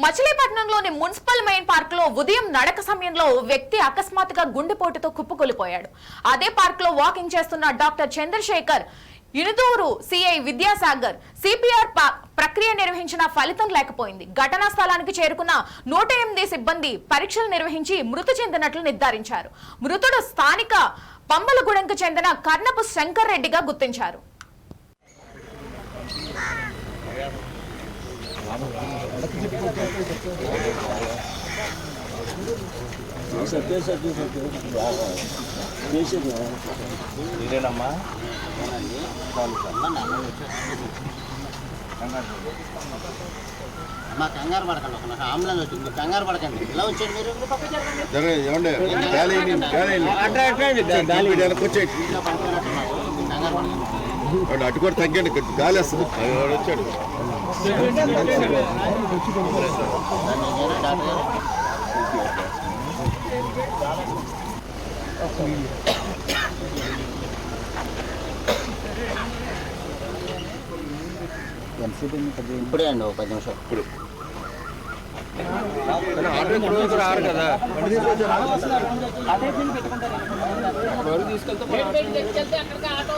మచిలీపట్నంలోని municipal main పార్క్లో ఉదయం నడక సమయంలో వ్యక్తి అకస్మాత్తుగా గుండెపోటుతో కుప్పకూలిపోయాడు. అదే పార్క్లో వాకింగ్ చేస్తున్న doctor Chandrashekar Inuduru CI Vidyasagar CPR ప- ప్రక్రియ నిర్వహించిన ఫలితం లేకపోయింది. ఘటనా స్థలానికి చేరుకున్న నూట ఎనిమిది సిబ్బంది పరీక్షలు నిర్వహించి మృతి చెందినట్లు నిర్ధారించారు. మృతుడు స్థానిక పంబలగూడెంకు చెందిన కర్ణపు శంకర్ రెడ్డిగా గుర్తించారు. ఇదేనమ్మా? మా కంగారు పడకండి ఒక నాకు అంబులెన్స్ వచ్చింది. మీరు కంగారు పడకండి. ఇంట్లో పడుకున్నట్టున్నారు మీరు కంగారు పడకండి. వాడు అటు కూడా తగ్గండి గాలి వస్తుంది. వాడు వచ్చాడు. ఇప్పుడే అండి ఒక పది నిమిషాలు. ఇప్పుడు. రారు కదా. తీసుకెళ్తే అక్కడికి ఆటో